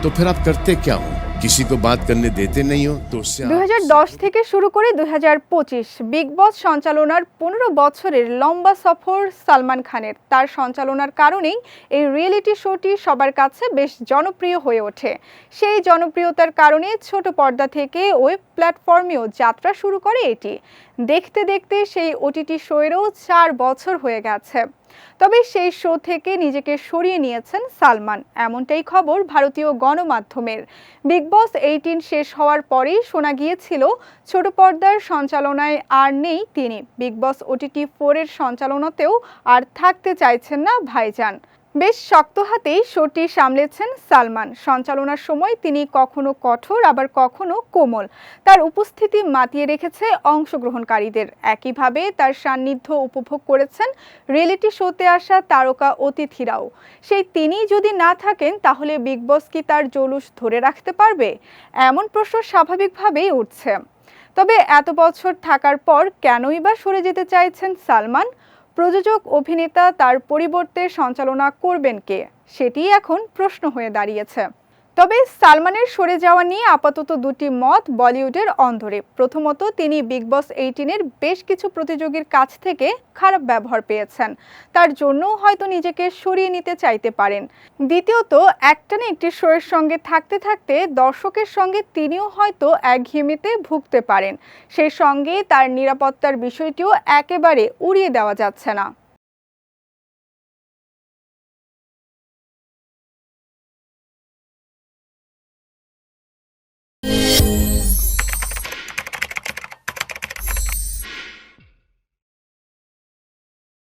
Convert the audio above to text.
तो फिर आप करते क्या हो किसी को बात करने देते नहीं हो तो उससे দুই आप- থেকে শুরু করে দুই বিগ বস সঞ্চালনার পনেরো বছরের লম্বা সফর সালমান খানের তার সঞ্চালনার কারণেই এই রিয়েলিটি শোটি সবার কাছে বেশ জনপ্রিয় হয়ে ওঠে সেই জনপ্রিয়তার কারণে ছোট পর্দা থেকে ওয়েব প্ল্যাটফর্মেও যাত্রা শুরু করে এটি দেখতে দেখতে সেই ওটিটি শোয়েরও চার বছর হয়ে গেছে। তবে সেই শো থেকে নিজেকে সরিয়ে নিয়েছেন সালমান। এমনটাই খবর ভারতীয় গণমাধ্যমের। বিগ বস এইটিন শেষ হওয়ার পরেই শোনা গিয়েছিল, ছোট পর্দার সঞ্চালনায় আর নেই তিনি। বিগ বস ওটিটি ফোরের সঞ্চালনাতেও আর থাকতে চাইছেন না ভাইজান। বেশ শক্ত হাতেই শোটি সামলেছেন সালমান। সঞ্চালনার সময় তিনি কখনো কঠোর, আবার কখনো কোমল। তার উপস্থিতি মাতিয়ে রেখেছে অংশগ্রহণকারীদের। একইভাবে তার সান্নিধ্য উপভোগ করেছেন রিয়েলিটি শোতে আসা তারকা অতিথিরাও। সেই তিনি যদি না থাকেন, তাহলে বিগ বস কি তার জলুস ধরে রাখতে পারবে? এমন প্রশ্ন স্বাভাবিকভাবেই উঠছে। তবে এত বছর থাকার পর কেনই বা সরে যেতে চাইছেন সালমান? প্রযোজক অভিনেতা তার পরিবর্তে সঞ্চালনা করবেন কে? সেটি এখন প্রশ্ন হয়ে দাঁড়িয়েছে। তবে সালমানের সরে যাওয়া নিয়ে আপাতত দুটি মত বলিউডের অন্ধরে প্রথমত, তিনি বিগ বস এইটিনের বেশ কিছু প্রতিযোগীর কাছ থেকে খারাপ ব্যবহার পেয়েছেন। তার জন্যও হয়তো নিজেকে সরিয়ে নিতে চাইতে পারেন। দ্বিতীয়ত, একটানে একটি শোয়ের সঙ্গে থাকতে থাকতে দর্শকের সঙ্গে তিনিও হয়তো একঘেয়েমিতে ভুগতে পারেন। সেই সঙ্গে তার নিরাপত্তার বিষয়টিও একেবারে উড়িয়ে দেওয়া যাচ্ছে না।